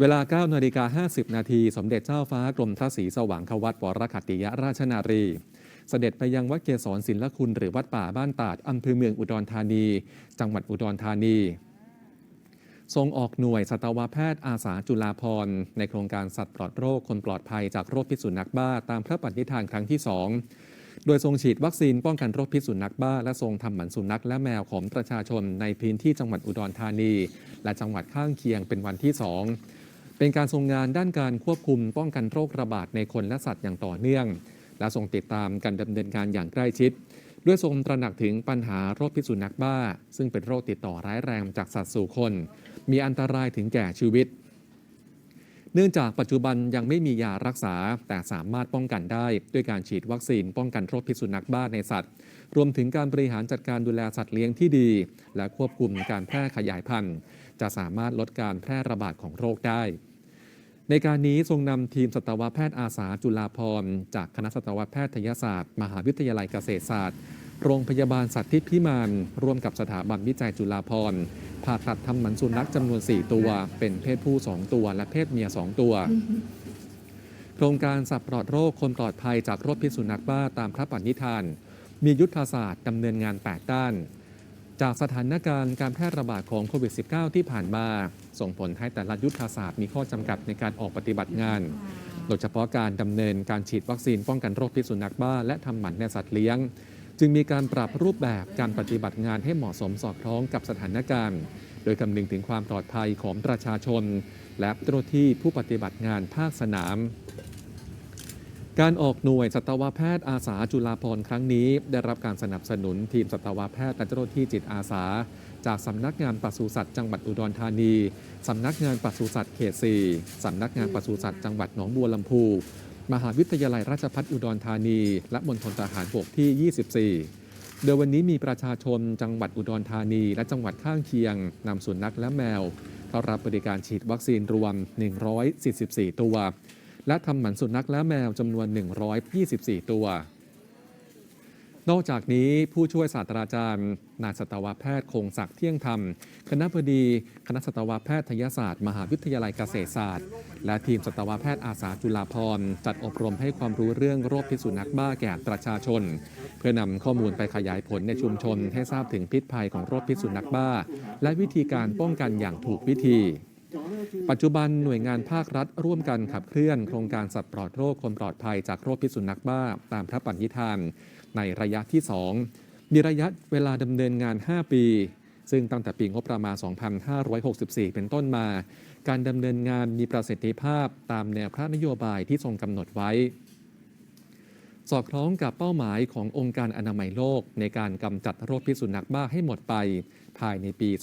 เวลา9นาฬิกา50 นาที สมเด็จเจ้าฟ้ากรมพระศรีสว่างควัตวรคัตติยราชนารี เสด็จไปยังวัดเกศรศิลคุณหรือวัดป่าบ้านตาดอำเภอเมืองอุดรธานี จังหวัดอุดรธานี ทรงออกหน่วยสัตวแพทย์อาสาจุฬาภรณ์ในโครงการสัตว์ปลอดโรคคนปลอดภัยจากโรคพิษสุนัขบ้าตามพระปฏิญาณครั้งที่2โดยทรงฉีดวัคซีนป้องกันโรคพิษสุนัขบ้า และทรงทำหมันสุนัขและแมวของประชาชนในพื้นที่จังหวัดอุดรธานี และจังหวัดข้างเคียงเป็นวันที่2 เป็นการทรงงานด้านการควบคุมป้องกันโรคระบาดในคนและสัตว์อย่างต่อเนื่อง และทรงติดตามการดำเนินการอย่างใกล้ชิด ด้วยทรงตระหนักถึงปัญหาโรคพิษสุนัขบ้า ซึ่งเป็นโรคติดต่อร้ายแรงจากสัตว์สู่คน มีอันตรายถึงแก่ชีวิต เนื่องจากปัจจุบันยังไม่มียารักษา แต่สามารถป้องกันได้ด้วยการฉีดวัคซีนป้องกันโรคพิษสุนัขบ้าในสัตว์ รวมถึงการบริหารจัดการดูแลสัตว์เลี้ยงที่ดี และควบคุมการแพร่ขยายพันธุ์ จะสามารถลดการแพร่ระบาดของโรคได้ ในการนี้ทรงนำทีมสัตวแพทย์อาสาจุฬาภรณ์จากคณะสัตวแพทยศาสตร์ มหาวิทยาลัยเกษตรศาสตร์ โรงพยาบาลสัตว์ทิพย์พิมานร่วมกับสถาบันวิจัยจุฬาภรณ์ผ่าตัดทำหมันสุนัขจำนวน 4 ตัว เป็นเพศผู้ 2 ตัว และเพศเมีย 2 ตัว โครงการสับปลอดโรคคนปลอดภัยจากโรคพิษสุนัขบ้าตามพระปณิธาน มียุทธศาสตร์ดำเนินงาน 8 ด้าน จากสถานการณ์การแพร่ระบาดของโควิด -19 ที่ผ่านมา ส่งผลให้แต่ละยุทธศาสตร์มีข้อจำกัดในการออกปฏิบัติงานโดยเฉพาะการดำเนินการฉีดวัคซีนป้องกันโรคพิษสุนัขบ้าและทำหมันในสัตว์เลี้ยง จึงมีการปรับรูปแบบการปฏิบัติงานให้เหมาะสมสอดคล้องกับสถานการณ์ โดยคำนึงถึงความปลอดภัยของประชาชน และเจ้าหน้าที่ผู้ปฏิบัติงานภาคสนาม การออกหน่วยสัตวแพทย์อาสาจุฬาภรณ์ครั้งนี้ ได้รับการสนับสนุนทีมสัตวแพทย์และเจ้าหน้าที่จิตอาสา จากสำนักงานปศุสัตว์จังหวัดอุดรธานีสำนักงานปศุสัตว์เขต 4สำนักงานปศุสัตว์จังหวัดหนองบัวลำพู มหาวิทยาลัยราชพัฒอุดรธานี และมณฑลทหารบกที่ 24 โดยวันนี้มีประชาชนจังหวัดอุดรธานี และจังหวัดข้างเคียงนำสุนัขและแมวเข้ารับบริการฉีดวัคซีนรวม 144 ตัว และทำหมันสุนัขและแมวจำนวน 124 ตัว นอกจากนี้ผู้ช่วยศาสตราจารย์ นายสัตวแพทย์คงศักดิ์เที่ยงธรรม คณะบดีคณะสัตวแพทยศาสตร์ มหาวิทยาลัยเกษตรศาสตร์ และทีมสัตวแพทย์อาสาจุฬาภรณ์จัดอบรมให้ความรู้เรื่องโรคพิษสุนัขบ้าแก่ประชาชน เพื่อนำข้อมูลไปขยายผลในชุมชนให้ทราบถึงพิษภัยของโรคพิษสุนัขบ้า และวิธีการป้องกันอย่างถูกวิธี ปัจจุบันหน่วยงานภาครัฐร่วมกันขับเคลื่อนโครงการสัตว์ปลอดโรคคนปลอดภัยจากโรคพิษสุนัขบ้าตามพระปณิธาน ในระยะที่ 2 มีระยะเวลาดำเนินงาน 5 ปี ซึ่งตั้งแต่ปีงบประมาณ 2564 เป็นต้นมา การดำเนินงานมีประสิทธิภาพตามแนวพระนโยบายที่ทรงกำหนดไว้ สอดคล้องกับเป้าหมายขององค์การอนามัยโลก ในการกำจัดโรคพิษสุนัขบ้าให้หมดไป ภายในปี 2573